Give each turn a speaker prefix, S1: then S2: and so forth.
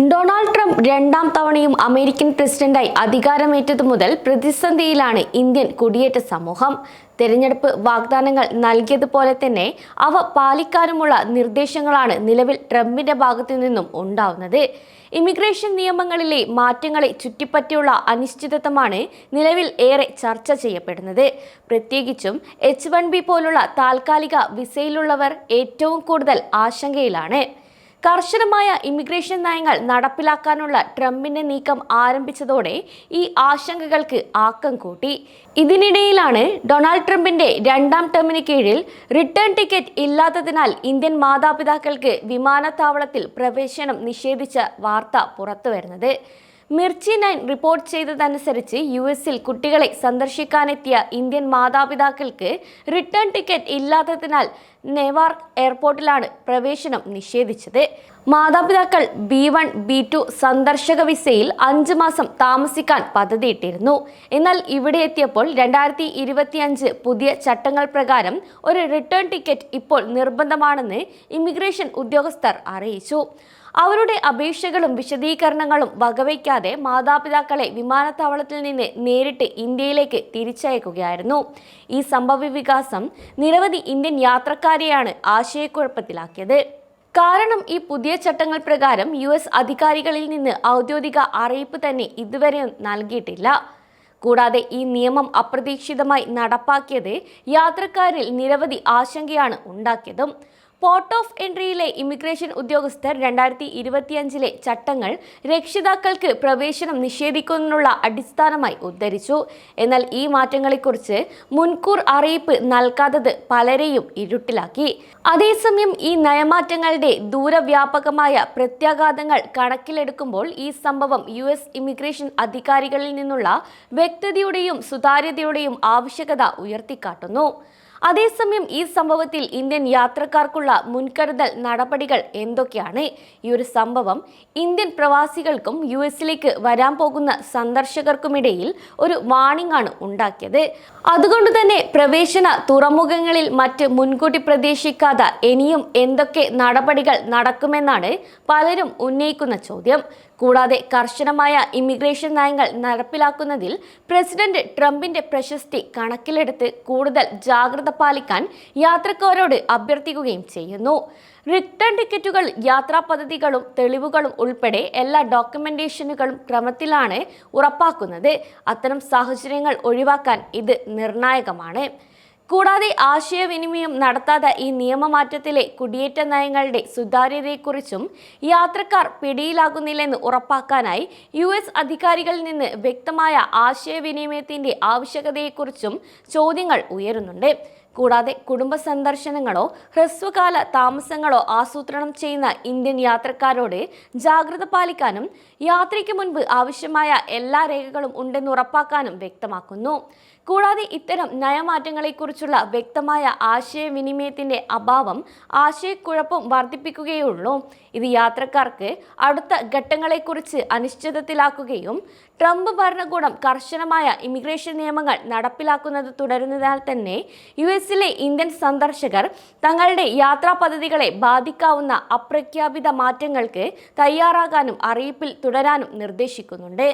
S1: Donald Trump രണ്ടാം തവണയും American പ്രസിഡന്റായി അധികാരമേറ്റതു മുതൽ പ്രതിസന്ധിയിലാണ് ഇന്ത്യൻ കുടിയേറ്റ സമൂഹം. തെരഞ്ഞെടുപ്പ് വാഗ്ദാനങ്ങൾ നൽകിയതുപോലെ തന്നെ അവ പാലിക്കാനുമുള്ള നിർദ്ദേശങ്ങളാണ് നിലവിൽ ട്രംപിന്റെ ഭാഗത്തു നിന്നും ഉണ്ടാവുന്നത്. ഇമിഗ്രേഷൻ നിയമങ്ങളിലെ മാറ്റങ്ങളെ ചുറ്റിപ്പറ്റിയുള്ള അനിശ്ചിതത്വമാണ് നിലവിൽ ഏറെ ചർച്ച ചെയ്യപ്പെടുന്നത്. പ്രത്യേകിച്ചും എച്ച് വൺ ബി പോലുള്ള താൽക്കാലിക വിസയിലുള്ളവർ ഏറ്റവും കൂടുതൽ ആശങ്കയിലാണ്. കർശനമായ ഇമിഗ്രേഷൻ നയങ്ങൾ നടപ്പിലാക്കാനുള്ള ട്രംപിന്റെ നീക്കം ആരംഭിച്ചതോടെ ഈ ആശങ്കകൾക്ക് ആക്കം കൂട്ടി. ഇതിനിടയിലാണ് ഡൊണാൾഡ് ട്രംപിന്റെ രണ്ടാം ടേമിന് കീഴിൽ റിട്ടേൺ ടിക്കറ്റ് ഇല്ലാത്തതിനാൽ ഇന്ത്യൻ മാതാപിതാക്കൾക്ക് വിമാനത്താവളത്തിൽ പ്രവേശനം നിഷേധിച്ച വാർത്ത പുറത്തുവരുന്നത്. മിർച്ചി നയൻ റിപ്പോർട്ട് ചെയ്തതനുസരിച്ച് യു എസിൽ കുട്ടികളെ സന്ദർശിക്കാനെത്തിയ ഇന്ത്യൻ മാതാപിതാക്കൾക്ക് റിട്ടേൺ ടിക്കറ്റ് ഇല്ലാത്തതിനാൽ നെവാർക്ക് എയർപോർട്ടിലാണ് പ്രവേശനം നിഷേധിച്ചത്. മാതാപിതാക്കൾ ബി വൺ ബി ടു സന്ദർശക വിസയിൽ അഞ്ച് മാസം താമസിക്കാൻ പദ്ധതിയിട്ടിരുന്നു. എന്നാൽ ഇവിടെ എത്തിയപ്പോൾ രണ്ടായിരത്തി ഇരുപത്തിയഞ്ച് പുതിയ ചട്ടങ്ങൾ പ്രകാരം ഒരു റിട്ടേൺ ടിക്കറ്റ് ഇപ്പോൾ നിർബന്ധമാണെന്ന് ഇമിഗ്രേഷൻ ഉദ്യോഗസ്ഥർ അറിയിച്ചു. അവരുടെ അപേക്ഷകളും വിശദീകരണങ്ങളും വകവയ്ക്കാതെ മാതാപിതാക്കളെ വിമാനത്താവളത്തിൽ നിന്ന് നേരിട്ട് ഇന്ത്യയിലേക്ക് തിരിച്ചയക്കുകയായിരുന്നു. ഈ സംഭവ വികാസം നിരവധി ഇന്ത്യൻ യാത്രക്കാരെയാണ് ആശയക്കുഴപ്പത്തിലാക്കിയത്. കാരണം ഈ പുതിയ ചട്ടങ്ങൾ പ്രകാരം യു എസ് അധികാരികളിൽ നിന്ന് ഔദ്യോഗിക അറിയിപ്പ് തന്നെ ഇതുവരെ നൽകിയിട്ടില്ല. കൂടാതെ ഈ നിയമം അപ്രതീക്ഷിതമായി നടപ്പാക്കിയത് യാത്രക്കാരിൽ നിരവധി ആശങ്കയാണ് ഉണ്ടാക്കിയതും. പോർട്ട് ഓഫ് എൻട്രിയിലെ ഇമിഗ്രേഷൻ ഉദ്യോഗസ്ഥർ രണ്ടായിരത്തി ഇരുപത്തിയഞ്ചിലെ ചട്ടങ്ങൾ രക്ഷിതാക്കൾക്ക് പ്രവേശനം നിഷേധിക്കുന്നതിനുള്ള അടിസ്ഥാനമായി ഉദ്ധരിച്ചു. എന്നാൽ ഈ മാറ്റങ്ങളെക്കുറിച്ച് മുൻകൂർ അറിയിപ്പ് നൽകാത്തത് പലരെയും ഇരുട്ടിലാക്കി. അതേസമയം ഈ നയമാറ്റങ്ങളുടെ ദൂരവ്യാപകമായ പ്രത്യാഘാതങ്ങൾ കണക്കിലെടുക്കുമ്പോൾ ഈ സംഭവം യു എസ് ഇമിഗ്രേഷൻ അധികാരികളിൽ നിന്നുള്ള വ്യക്തതയുടെയും സുതാര്യതയുടെയും ആവശ്യകത ഉയർത്തിക്കാട്ടുന്നു. അതേസമയം ഈ സംഭവത്തിൽ ഇന്ത്യൻ യാത്രക്കാർക്കുള്ള മുൻകരുതൽ നടപടികൾ എന്തൊക്കെയാണ്? ഈ ഒരു സംഭവം ഇന്ത്യൻ പ്രവാസികൾക്കും യു എസിലേക്ക് വരാൻ പോകുന്ന സന്ദർശകർക്കുമിടയിൽ ഒരു വാണിംഗ് ആണ് ഉണ്ടാക്കിയത്. അതുകൊണ്ട് തന്നെ പ്രവേശന തുറമുഖങ്ങളിൽ മറ്റ് മുൻകൂട്ടി പ്രതീക്ഷിക്കാതെ ഇനിയും എന്തൊക്കെ നടപടികൾ നടക്കുമെന്നാണ് പലരും ഉന്നയിക്കുന്ന ചോദ്യം. കൂടാതെ കർശനമായ ഇമിഗ്രേഷൻ നയങ്ങൾ നടപ്പിലാക്കുന്നതിൽ പ്രസിഡന്റ് ട്രംപിന്റെ പ്രശസ്തി കണക്കിലെടുത്ത് കൂടുതൽ ജാഗ്രത പാലിക്കാൻ യാത്രക്കാരോട് അഭ്യർത്ഥിക്കുകയും ചെയ്യുന്നു. റിട്ടേൺ ടിക്കറ്റുകൾ യാത്രാ പദ്ധതികളും തെളിവുകളും ഉൾപ്പെടെ എല്ലാ ഡോക്യുമെന്റേഷനുകളും ക്രമത്തിലാണ് ഉറപ്പാക്കുന്നത്. അത്തരം സാഹചര്യങ്ങൾ ഒഴിവാക്കാൻ ഇത് നിർണായകമാണ്. കൂടാതെ ആശയവിനിമയം നടത്താതെ ഈ നിയമമാറ്റത്തിലെ കുടിയേറ്റ നയങ്ങളുടെ സുതാര്യതയെക്കുറിച്ചും യാത്രക്കാർ പിടിയിലാകുന്നില്ലെന്ന് ഉറപ്പാക്കാനായി യു എസ് അധികാരികളിൽ നിന്ന് വ്യക്തമായ ആശയവിനിമയത്തിന്റെ ആവശ്യകതയെക്കുറിച്ചും ചോദ്യങ്ങൾ ഉയരുന്നുണ്ട്. കൂടാതെ കുടുംബ സന്ദർശനങ്ങളോ ഹ്രസ്വകാല താമസങ്ങളോ ആസൂത്രണം ചെയ്യുന്ന ഇന്ത്യൻ യാത്രക്കാരോട് ജാഗ്രത പാലിക്കാനും യാത്രയ്ക്ക് മുൻപ് ആവശ്യമായ എല്ലാ രേഖകളും ഉണ്ടെന്ന് ഉറപ്പാക്കാനും വ്യക്തമാക്കുന്നു. കൂടാതെ ഇത്തരം നയമാറ്റങ്ങളെക്കുറിച്ചുള്ള വ്യക്തമായ ആശയവിനിമയത്തിന്റെ അഭാവം ആശയക്കുഴപ്പം വർദ്ധിപ്പിക്കുകയുള്ളൂ. ഇത് യാത്രക്കാർക്ക് അടുത്ത ഘട്ടങ്ങളെക്കുറിച്ച് അനിശ്ചിതത്തിലാക്കുകയും ട്രംപ് ഭരണകൂടം കർശനമായ ഇമിഗ്രേഷൻ നിയമങ്ങൾ നടപ്പിലാക്കുന്നത് തുടരുന്നതിനാൽ തന്നെ യു എസിലെ ഇന്ത്യൻ സന്ദർശകർ തങ്ങളുടെ യാത്രാ പദ്ധതികളെ ബാധിക്കാവുന്ന അപ്രഖ്യാപിത മാറ്റങ്ങൾക്ക് തയ്യാറാകാനും അറിയിപ്പിൽ തുടരാനും നിർദ്ദേശിക്കുന്നുണ്ട്.